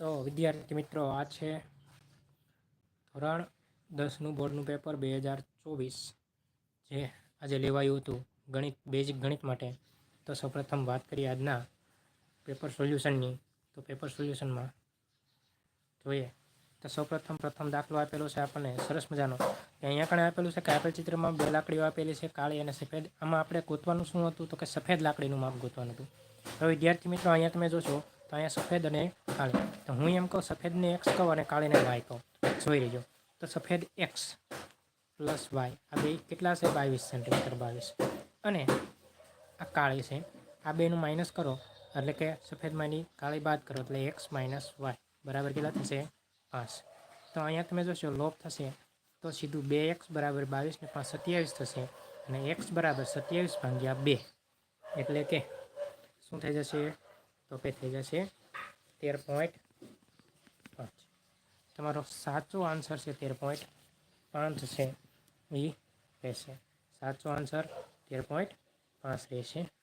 તો વિદ્યાર્થી મિત્રો, આ છે ધોરણ દસનું બોર્ડનું પેપર બે હજાર ચોવીસ. જે આજે લેવાયું હતું ગણિત, બેઝિક ગણિત માટે. તો સૌપ્રથમ વાત કરીએ આજના પેપર સોલ્યુશનની. તો પેપર સોલ્યુશનમાં જોઈએ. તો સૌપ્રથમ પ્રથમ દાખલો આપેલો છે આપણને, સરસ મજાનો. કે અહીંયા કણે આપેલું છે કે આપેલ ચિત્રમાં બે લાકડીઓ આપેલી છે, કાળી અને સફેદ. આમાં આપણે ગોતવાનું શું હતું તો કે સફેદ લાકડીનું માપ ગોતવાનું હતું. હવે વિદ્યાર્થી મિત્રો, અહીંયા તમે જોશો તો અહીંયા સફેદ અને કાળી. તો હું એમ કહું, સફેદને એક્સ કહું અને કાળીને વાય કહું. જોઈ લેજો. તો સફેદ એક્સ પ્લસ વાય આ બે કેટલા છે? બાવીસ સેન્ટીમીટર બાવીસ. અને આ કાળી છે. આ બેનું માઇનસ કરો. એટલે કે સફેદમાંની કાળી બાદ કરો. એટલે એક્સ માઇનસ વાય બરાબર કેટલા થશે? પાંચ. તો અહીંયા તમે જોશો, લોપ થશે. તો સીધું બે એક્સ બરાબર બાવીસ ને પાંચ સત્યાવીસ થશે. અને એક્સ બરાબર સત્યાવીસ ભાગ્યા બે. એટલે કે શું થઈ જશે? તો કે થઈ જશે. તેર પોઈન્ટ પાંચ. તમારો સાચો આન્સર છે તેર પોઈન્ટ પાંચ છે. એ રહેશે. સાચો આન્સર તેર પોઈન્ટ પાંચ રહેશે.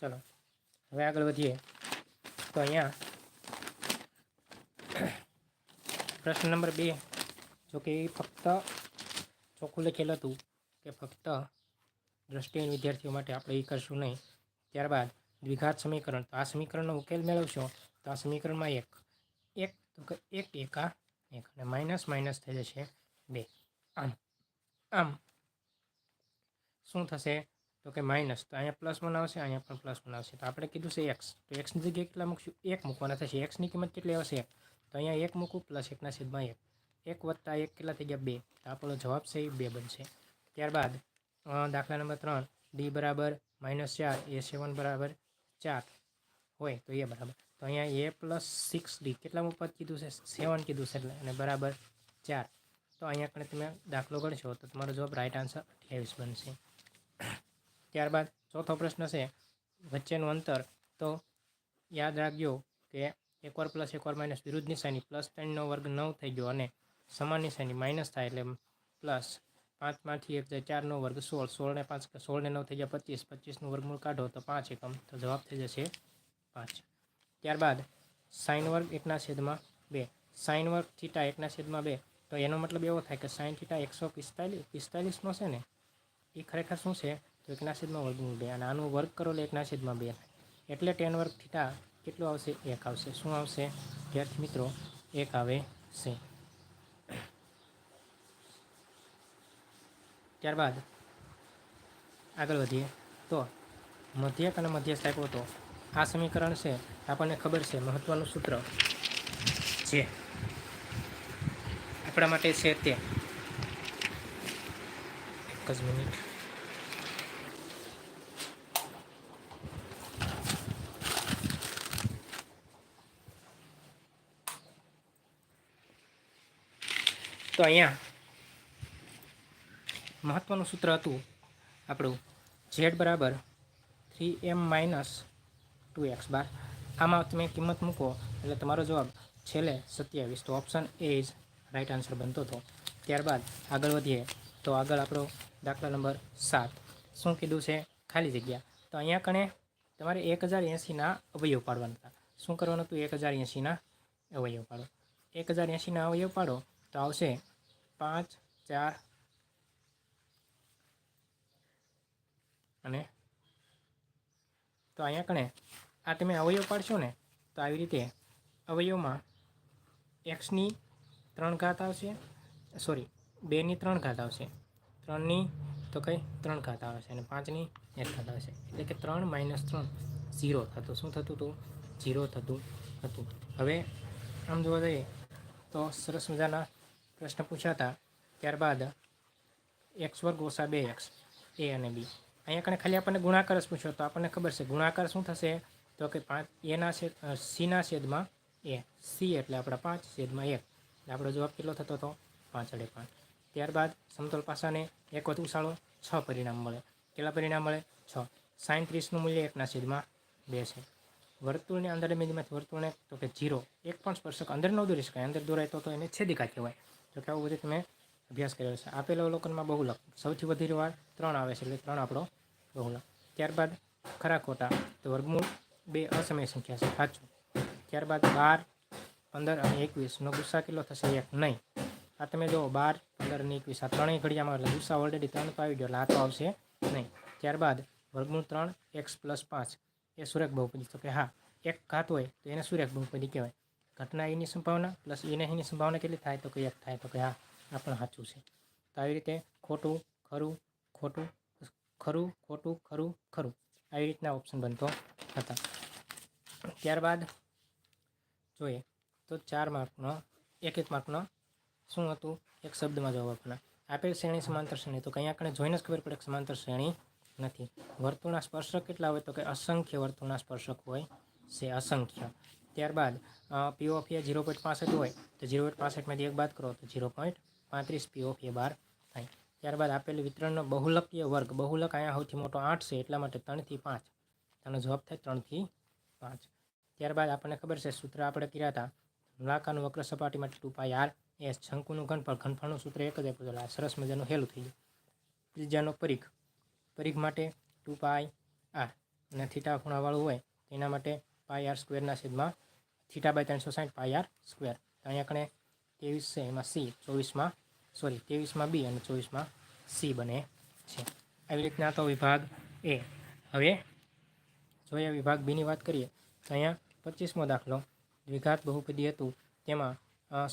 ચલો, હવે આગળ વધીએ. તો અહીંયા પ્રશ્ન નંબર બે, જો કે એ ફક્ત ચોખ્ખું લખેલું હતું કે ફક્ત દ્રષ્ટિહીન વિદ્યાર્થીઓ માટે આપણે એ કરશું નહીં. ત્યારબાદ દ્વિઘાત સમીકરણ. તો આ સમીકરણનો ઉકેલ મેળવશો તો આ સમીકરણમાં એક એક, તો કે એક એકા એક અને માઇનસ માઇનસ થઈ જશે બે. આમ આમ શું થશે? તો કે માઇનસ તો અહીંયા પ્લસ આવશે, અહીંયા પણ પ્લસ આવશે. તો આપણે કીધું છે એક્સ તો એક્સની જગ્યાએ કેટલા મૂકશું? એક મૂકવાના થશે. એક્સની કિંમત કેટલી આવશે? એક તો અહીંયા એક મૂકું, પ્લસ એકના છેદમાં એક. એક વત્તા એક કેટલા થઈ ગયા? બે. તો આપણો જવાબ છે એ બે બનશે. ત્યારબાદ દાખલા નંબર ત્રણ. ડી બરાબર માઇનસ ચાર. એ સેવન બરાબર ચાર. હોય તો એ બરાબર. તો અહીંયા એ પ્લસ સિક્સ ડી. કેટલામાં પદ કીધું છે? સેવન કીધું છે એટલે. અને બરાબર ચાર. તો અહીંયા કણે તમે દાખલો ગણશો તો તમારો જવાબ રાઈટ આન્સર અઠ્યાવીસ બનશે. ત્યારબાદ ચોથો પ્રશ્ન છે, વચ્ચેનું અંતર. તો યાદ રાખજો કે એકવાર પ્લસ એકવાર માઇનસ વિરુદ્ધ નિશાની પ્લસ ત્રણનો વર્ગ નવ થઈ ગયો અને સમાન નિશાની માઇનસ થાય એટલે પ્લસ પાંચમાંથી એક જાય ચારનો વર્ગ સોળ સોળને પાંચ સોળને નવ થઈ ગયા પચીસ, પચીસનું વર્ગમૂળ કાઢો તો પાંચ એકમ. તો જવાબ થઈ જશે પાંચ. ત્યારબાદ સાઇન વર્ગ એકના છેદમાં બે. સાઇન વર્ગ થીટા એકના છેદમાં બે. તો એનો મતલબ એવો થાય કે સાઇન થીટા એકસો પિસ્તાલીસ પિસ્તાલીસનો છે ને, એ ખરેખર શું છે? એકના છેદમાં વર્ગમૂળ બે અને આનું વર્ગ કરો એટલે એકના છેદમાં બે. એટલે ટેન વર્ગ થીટા કેટલું આવશે? એક આવશે. શું આવશે? વિદ્યાર્થી મિત્રો, એક આવે છે. ત્યારબાદ આગળ વધીએ. તો મધ્યક અને મધ્યસ્થ આપ્યો તો આ સમીકરણ છે, આપણને ખબર છે, મહત્વનું સૂત્ર જે આપણા માટે છે તે. એક જ મિનિટ. તો અહીંયા મહત્વનું સૂત્ર હતું આપણું ઝેડ બરાબર three M minus two X બાર. આમાં તમે કિંમત મૂકો એટલે તમારો જવાબ છેલ્લે સત્યાવીસ. તો option A is right answer બનતો હતો. ત્યારબાદ આગળ વધીએ તો આગળ આપણો દાખલા નંબર સાત. શું કીધું છે? ખાલી જગ્યા. તો અહીંયા કણે તમારે એક હજાર એંસીના અવયવ પાડવાના હતા. શું કરવાનું હતું? એક હજાર એંસીના અવયવ પાડો. એક હજાર એંસીના અવયવ પાડો તો આવશે પાંચ, ચાર અને તો અહીંયા કણે આ તમે અવયવ પાડશો ને, તો આવી રીતે અવયવમાં એક્સની ત્રણ ઘાત આવશે સોરી બેની ત્રણ ઘાત આવશે ત્રણની તો કંઈ ત્રણ ઘાત આવશે અને પાંચની એક ઘાત આવશે, એટલે કે ત્રણ માઇનસ ત્રણ ઝીરો થતું. શું થતું હતું ઝીરો થતું હતું. હવે આમ જોવા જઈએ તો સરસ મજાના પ્રશ્ન પૂછાતા ત્યારબાદ એક્સ વર્ગ ઓછા બે એક્સ, એ અને બી. અહીંયા કણે ખાલી આપણને ગુણાકાર જ પૂછ્યો તો આપણને ખબર છે, ગુણાકાર શું થશે? તો કે પાંચ એના છેદ સીના છેદમાં એ. સી એટલે આપણા પાંચ, છેદમાં એક. એટલે આપણો જવાબ કેટલો થતો હતો? પાંચ અડે પાંચ. ત્યારબાદ સમતોલ પાસાને એક વધુ ઉછાળો, છ પરિણામ મળે. કેટલા પરિણામ મળે? છ. સાઈન ત્રીસનું મૂલ્ય એકના છેદમાં બે છે. વર્તુળની અંદર બિંદુમાંથી વર્તુળને તો કે જીરો. એક પણ સ્પર્શક અંદર ન દોરી શકાય. અંદર દોરાય તો એને છેદિકા કહેવાય. તો કે આવું બધું તમે અભ્યાસ કરેલો છે. આપેલા અવલોકનમાં બહુલક. સૌથી વધુ વાર ત્રણ આવે છે એટલે ત્રણ આપણો બહુલક. ત્યારબાદ ખરા ખોટા, તો વર્ગમૂળ બે અસમય સંખ્યા છે. સાચું. ત્યારબાદ બાર, પંદર અને એકવીસનો ગુસ્સા કેટલો થશે? એક. નહીં. આ તમે જો બાર, પંદર અને એકવીસ. આ ત્રણેય ઘડિયામાં એટલે ગુસ્સા ઓલરેડી ત્રણ તો આવી ગયો, એટલે આ તો આવશે નહીં. ત્યારબાદ વર્ગમૂળ ત્રણ, એક્સ પ્લસ પાંચ. એ સુરેખ બહુપદી. તો કે હા, એક ઘાત હોય તો એને સુરેખ બહુપદી કહેવાય. ઘટના એની સંભાવના પ્લસ એને એની સંભાવના કેટલી થાય તો કે એક થાય તો કે હા, આ પણ સાચું છે. તો આવી રીતે ખોટું, ખરું ખોટું ખરું ખોટું, ખરું ખરું, આવી રીતના ઓપ્શન બનતો હતા. ત્યારબાદ જોઈએ તો ચાર માર્કનો, એક એક માર્કનો શું હતું? એક શબ્દમાં જવાબ આપવાના. આપેલ શ્રેણી સમાંતર શ્રેણી, તો કંઈ આપણે જોઈને જ ખબર પડે કે સમાંતર શ્રેણી નથી. વર્તુળના સ્પર્શક કેટલા હોય તો કે અસંખ્ય વર્તુળના સ્પર્શક હોય છે, અસંખ્ય. ત્યારબાદ પી ઓફ ઝીરો પોઈન્ટ પાસઠ હોય, તો ઝીરો પોઈન્ટ પાસઠમાંથી એક બાદ કરો, તો ઝીરો પોઈન્ટ પાંત્રીસ પી ઓફ એ બાર થાય. ત્યારબાદ આપેલ વિતરણનો બહુલકીય વર્ગ, બહુલક અહીંયા સૌથી મોટો આઠ છે, એટલા માટે ત્રણથી પાંચ. તેનો જવાબ થાય ત્રણથી પાંચ. ત્યારબાદ આપણને ખબર છે, સૂત્ર આપણે કર્યા હતા નળાકારનું વક્ર સપાટી માટે ટુ પાય આર, એસ, શંકુનું ઘનફળ ઘનફળનું સૂત્ર એક જ આપ્યું હતું. સરસ મજાનું હેલું થઈ ગયું. ત્રીજાનો પરીખ પરીખ માટે ટુ પાય આર, અને થીટા ખૂણાવાળું હોય, તેના માટે પાય આર સ્ક્વેરના છેદમાં થીટા બાય ત્રણસો સાઠ પાય આર સ્ક્વેર અહીંયા કણે ત્રેવીસ છે, એમાં સી ચોવીસમાં સોરી ત્રેવીસમાં બી અને ચોવીસમાં સી બને છે. આવી રીતના તો વિભાગ એ. હવે જોઈએ વિભાગ બીની વાત કરીએ, તો અહીંયા પચીસમો દાખલો, દ્વિઘાત બહુપદી હતું, તેમાં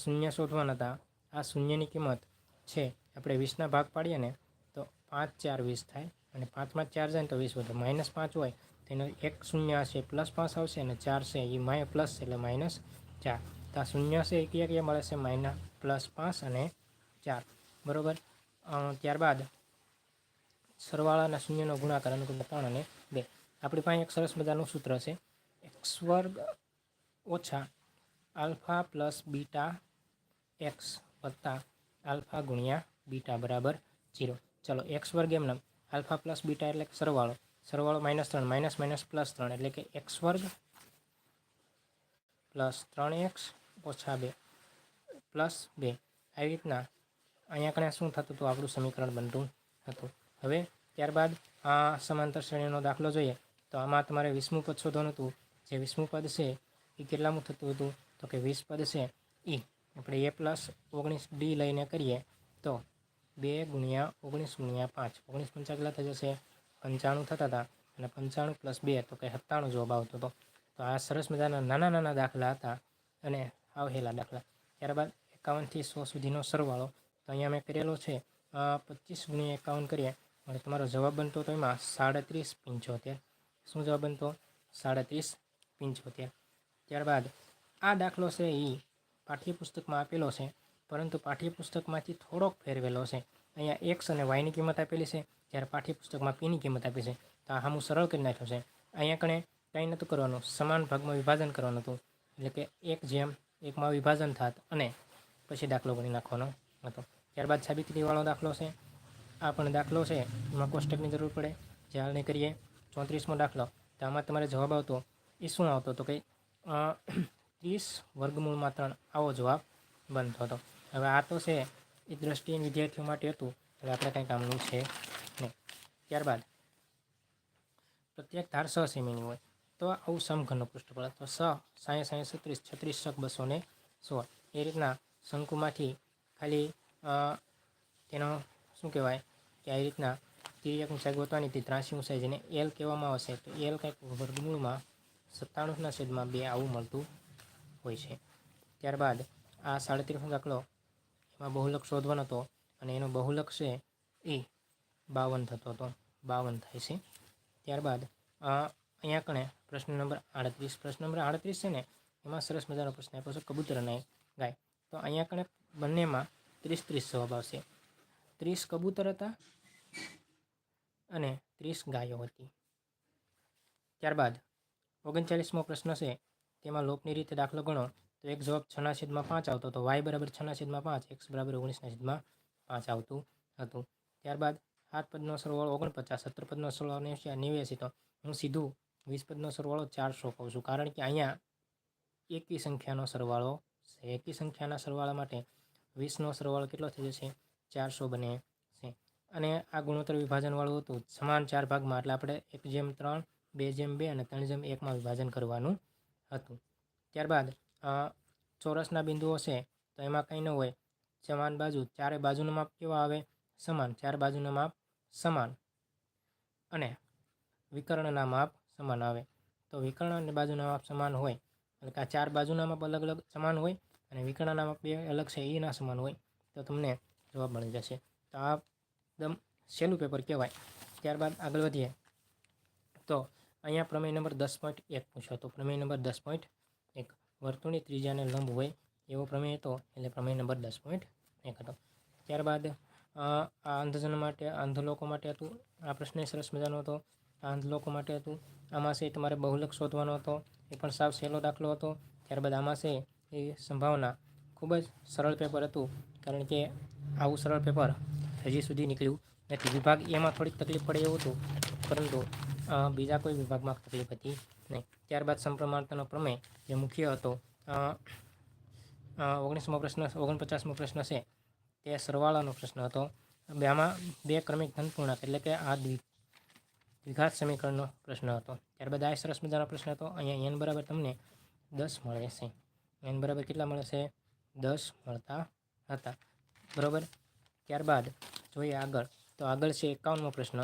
શૂન્ય શોધવાના હતા. આ શૂન્યની કિંમત છે, આપણે વીસના ભાગ પાડીએ ને, તો પાંચ ચાર વીસ થાય, અને પાંચમાં ચાર જાય તો વીસ વધે. માઇનસ પાંચ હોય તેનો એક શૂન્ય હશે પ્લસ પાંચ આવશે અને ચાર છે. એ માય પ્લસ એટલે માઇનસ ચાર. તો આ શૂન્ય છે એ એક કયા મળે છે માઇનસ પ્લસ પાંચ અને ચાર. બરાબર? ત્યારબાદ સરવાળાના શૂન્યનો ગુણાકાર અનુકૂળ ત્રણ અને બે. આપણી પાસે એક સરસ મજાનું સૂત્ર છે. એક્સ વર્ગ ઓછા આલ્ફા પ્લસ બીટા એક્સ વત્તા આલ્ફા ગુણ્યા બીટા બરાબર જીરો ચલો, એક્સ વર્ગ એમને આલ્ફા પ્લસ બીટા એટલે સરવાળો. સરવાળો માઇનસ ત્રણ માઇનસ માઇનસ પ્લસ ત્રણ, એટલે કે એક્સ વર્ગ પ્લસ ત્રણ એક્સ ઓછા બે પ્લસ બે. આવી રીતના અહીંયા કણે શું થતું હતું? આપણું સમીકરણ બનતું હતું. હવે ત્યારબાદ આ સમાંતર શ્રેણીનો દાખલો જોઈએ. તો આમાં તમારે વીસમું પદ શોધવાનું હતું. જે વીસમું પદ છે એ કેટલામું થતું હતું? તો કે વીસ પદ છે એ આપણે એ પ્લસ ઓગણીસ ડી લઈને કરીએ, તો બે ગુણ્યા ઓગણીસ ગુણ્યા પાંચ. ઓગણીસ પંચા કેટલા થઈ જશે? પંચાણું થતા હતા અને પંચાણું પ્લસ બે તો કે સત્તાણું જવાબ આવતો હતો. તો આ સરસ મજાના નાના નાના દાખલા હતા અને આવેલા દાખલા. ત્યારબાદ એકાવનથી સો સુધીનો સરવાળો. તો અહીંયા મેં કરેલો છે પચીસ ગુણ્યા એકાવન કરીએ. અને તમારો જવાબ બનતો તો એમાં સાડત્રીસ પંચોતેર. શું જવાબ બનતો? સાડત્રીસ પંચોતેર. ત્યારબાદ આ દાખલો છે એ પાઠ્યપુસ્તકમાં આપેલો છે, પરંતુ પાઠ્યપુસ્તકમાંથી થોડોક ફેરવેલો છે. અહીંયા એક્સ અને વાયની કિંમત આપેલી છે. જ્યારે પાઠ્યપુસ્તકમાં પીની કિંમત આપી છે. તો આ હું સરળ કરી નાખ્યો છે. અહીંયા કણે કંઈ નહોતું કરવાનું. સમાન ભાગમાં વિભાજન કરવાનું હતું. એટલે કે એક જેમ એકમાં વિભાજન થાત અને પછી દાખલો ગણી નાખવાનો હતો. ત્યારબાદ સાબિતીવાળો દાખલો છે. આ પણ દાખલો છે. એમાં કોષ્ટકની જરૂર પડે. જે હાલને કરીએ. ચોત્રીસમો દાખલો. તો આમાં તમારે જવાબ આવતો. એ શું આવતો તો કે ત્રીસ વર્ગમૂળમાં ત્રણ. આવો જવાબ બનતો હતો. હવે આ તો છે. એ દ્રષ્ટિએ વિદ્યાર્થીઓ માટે હતું. એટલે આપણે કંઈ કામનું છે ત્યારબાદ પ્રત્યેક ધાર સ સેમીની હોય. તો આવું સમઘનનું પૃષ્ઠફળ તો સ સાય સાય છત્રીસ છત્રીસ શક બસો ને સોળ. એ રીતના શંકુમાંથી ખાલી તેનો શું કહેવાય કે આવી રીતના તિર્યક ઊંચાઈ ગોતવાની હતી, ત્રાસી ઊંચાઈ જેને એલ કહેવામાં આવશે તો એલ કંઈક વર્ગમૂળમાં સત્તાણુંના છેદમાં બે આવું મળતું હોય છે. ત્યારબાદ આ સાડત્રીસનો દાખલો એમાં બહુલક શોધવાનો હતો અને એનો બહુલક છે એ બાવન થતો હતો. બાવન થાય છે. ત્યારબાદ અહીંયા કણે પ્રશ્ન નંબર આડત્રીસ. પ્રશ્ન નંબર આડત્રીસ છે ને, એમાં સરસ મજાનો પ્રશ્ન આપ્યો છે, કબૂતર અને ગાય. તો અહીંયા કણે બંનેમાં ત્રીસ ત્રીસ જવાબ આવશે. ત્રીસ કબૂતર હતા અને ત્રીસ ગાયો હતી. ત્યારબાદ, ઓગણચાલીસમો પ્રશ્ન છે, તેમાં લોપની રીતે દાખલો ગણો, તો એક જવાબ છના છેદમાં પાંચ આવતો હતો વાય બરાબર છના છેદમાં પાંચ, એક્સ બરાબર ઓગણીસના છેદમાં પાંચ આવતું હતું. ત્યારબાદ સાત પદનો સરવાળો ઓગણપચાસ, સત્તર પદનો સરવાળો અને નેવ્યાસી. તો હું સીધું વીસ પદનો સરવાળો ચારસો કહું છું. કારણ કે અહીંયા એકી સંખ્યાનો સરવાળો છે. એકી સંખ્યાના સરવાળા માટે વીસનો સરવાળો કેટલો થઈ જશે? ચારસો બને છે. અને આ ગુણોત્તર વિભાજનવાળું હતું. સમાન ચાર ભાગમાં. એટલે આપણે એક જેમ ત્રણ, બે જેમ બે અને ત્રણ જેમ એકમાં વિભાજન કરવાનું હતું. ત્યારબાદ ચોરસના બિંદુઓ છે. તો એમાં કંઈ ન હોય. સમાન બાજુ. ચારે બાજુનું માપ કેવા આવે? સમાન. ચાર બાજુનું માપ સમાન. અને વિકર્ણના માપ સમાન આવે. તો વિકર્ણ અને બાજુના માપ સમાન હોય. એટલે કે આ ચાર બાજુના માપ અલગ અલગ સમાન હોય અને વિકર્ણના માપ બે અલગ છે એ ના સમાન હોય. તો તમને જવાબ મળી જશે. તો આ એકદમ સહેલું પેપર કહેવાય. ત્યારબાદ આગળ વધીએ. તો અહીંયા પ્રમેય નંબર દસ પોઈન્ટ એક પૂછ્યો હતો પ્રમેય નંબર દસ પોઈન્ટ એક. વર્તુળની ત્રિજ્યાને લંબ હોય એવો પ્રમેય હતો. એટલે પ્રમેય નંબર દસ પોઈન્ટ એક હતો. ત્યારબાદ આ અંધજન માટે, અંધ લોકો માટે હતું. આ પ્રશ્ન સરસ મજાનો હતો. આ અંધ લોકો માટે હતું. આમાં છે તમારે બહુલક શોધવાનો હતો. એ પણ સાવ સહેલો દાખલો હતો. ત્યારબાદ આમાં છે એ સંભાવના ખૂબ જ સરળ પેપર હતું. કારણ કે આવું સરળ પેપર હજી સુધી નીકળ્યું નથી. વિભાગ એમાં થોડીક તકલીફ પડે એવું હતું. પરંતુ બીજા કોઈ વિભાગમાં તકલીફ હતી નહીં. ત્યારબાદ સંપ્રમાણતાનો પ્રમેય જે મુખ્ય હતો ઓગણીસમો પ્રશ્ન, ઓગણપચાસમો પ્રશ્ન છે. તે સરવાળાનો પ્રશ્ન હતો. બે આમાં બે ક્રમિક ધનપૂર્ણાંક એટલે કે આ દ્વિ, દ્વિઘાત સમીકરણનો પ્રશ્ન હતો. ત્યારબાદ આ સરસ મજાનો પ્રશ્ન હતો. અહીંયા એન બરાબર તમને દસ મળે છે. એન બરાબર કેટલા મળે છે? દસ મળતા હતા. બરાબર? ત્યારબાદ જોઈએ આગળ. તો આગળ છે એકાવનમો પ્રશ્ન.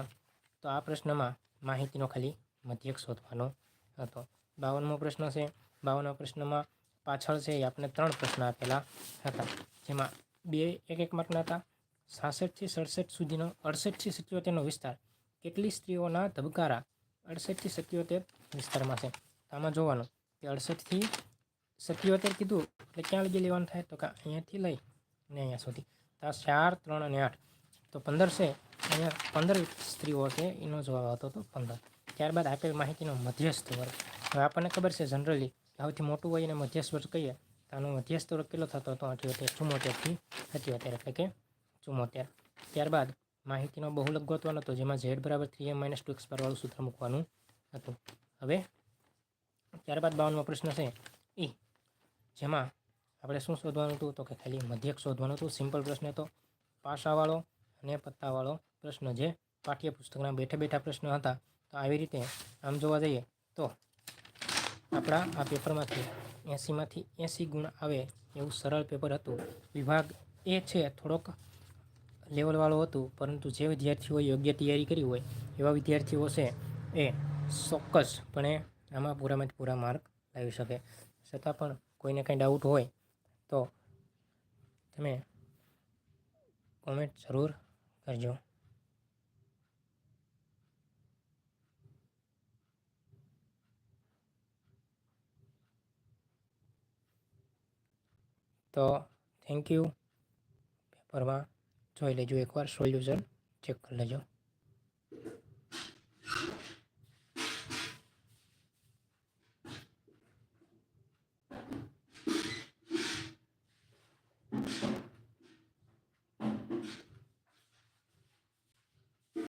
તો આ પ્રશ્નમાં માહિતીનો ખાલી મધ્યક શોધવાનો હતો. બાવનમો પ્રશ્ન છે. બાવનમો પ્રશ્નમાં પાછળ છે એ આપણે ત્રણ પ્રશ્ન આપેલા હતા. જેમાં બે એક એક માર્કના હતા. સાસઠથી સડસઠ સુધીનો અડસઠથી સિત્યોતેરનો વિસ્તાર. કેટલી સ્ત્રીઓના ધબકારા? અડસઠથી સત્યોતેર વિસ્તારમાં છે. આમાં જોવાનું કે અડસઠથી સત્યોતેર કીધું એટલે ક્યાં લગી લેવાનું થાય? તો કે અહીંયાથી લઈ ને અહીંયા સુધી. તો ચાર, ત્રણ અને આઠ. તો પંદર છે. અહીંયા પંદર સ્ત્રીઓ છે, એનો જવાબ આવતો હતો પંદર. ત્યારબાદ આપેલ માહિતીનો મધ્યસ્થ વર્ગ. હવે આપણને ખબર છે જનરલી સૌથી મોટું હોય એને મધ્યસ્થ વર્ગ કહીએ. આનો મધ્યસ્થ વર્ગ કેટલો થતો હતો? અઠ્યોતેર ચુમ્મોતેરથી અઠ્યોતેર એટલે કે ચુમ્મોતેર ત્યારબાદ માહિતીનો બહુલક ગોતવાનો હતો, જેમાં ઝેડ બરાબર three M minus two X વાળું સૂત્ર મૂકવાનું હતું. હવે ત્યારબાદ બાવનમો પ્રશ્ન છે ઈ જેમાં આપણે શું શોધવાનું હતું? તો કે ખાલી મધ્યક શોધવાનું હતું. સિમ્પલ પ્રશ્ન હતો. પાસાવાળો અને પત્તાવાળો પ્રશ્ન જે પાઠ્યપુસ્તકના બેઠા બેઠા પ્રશ્ન હતા. તો આવી રીતે આમ જોવા જઈએ તો આપણા આ પેપરમાંથી એંસીમાંથી એંસી ગુણ આવે એવું સરળ પેપર હતું. વિભાગ એ છે, થોડોક લેવલવાળું હતું, પરંતુ જે વિદ્યાર્થીઓએ યોગ્ય તૈયારી કરી હોય, એવા વિદ્યાર્થીઓ છે એ ચોક્કસપણે આમાં પૂરામાંથી પૂરા માર્ક લાવી શકે. છતાં પણ કોઈને કંઈ ડાઉટ હોય, તો તમે કોમેન્ટ જરૂર કરજો. તો થેન્ક યુ પેપરમાં જોઈ લેજો એકવાર સોલ્યુશન ચેક કરી લેજો.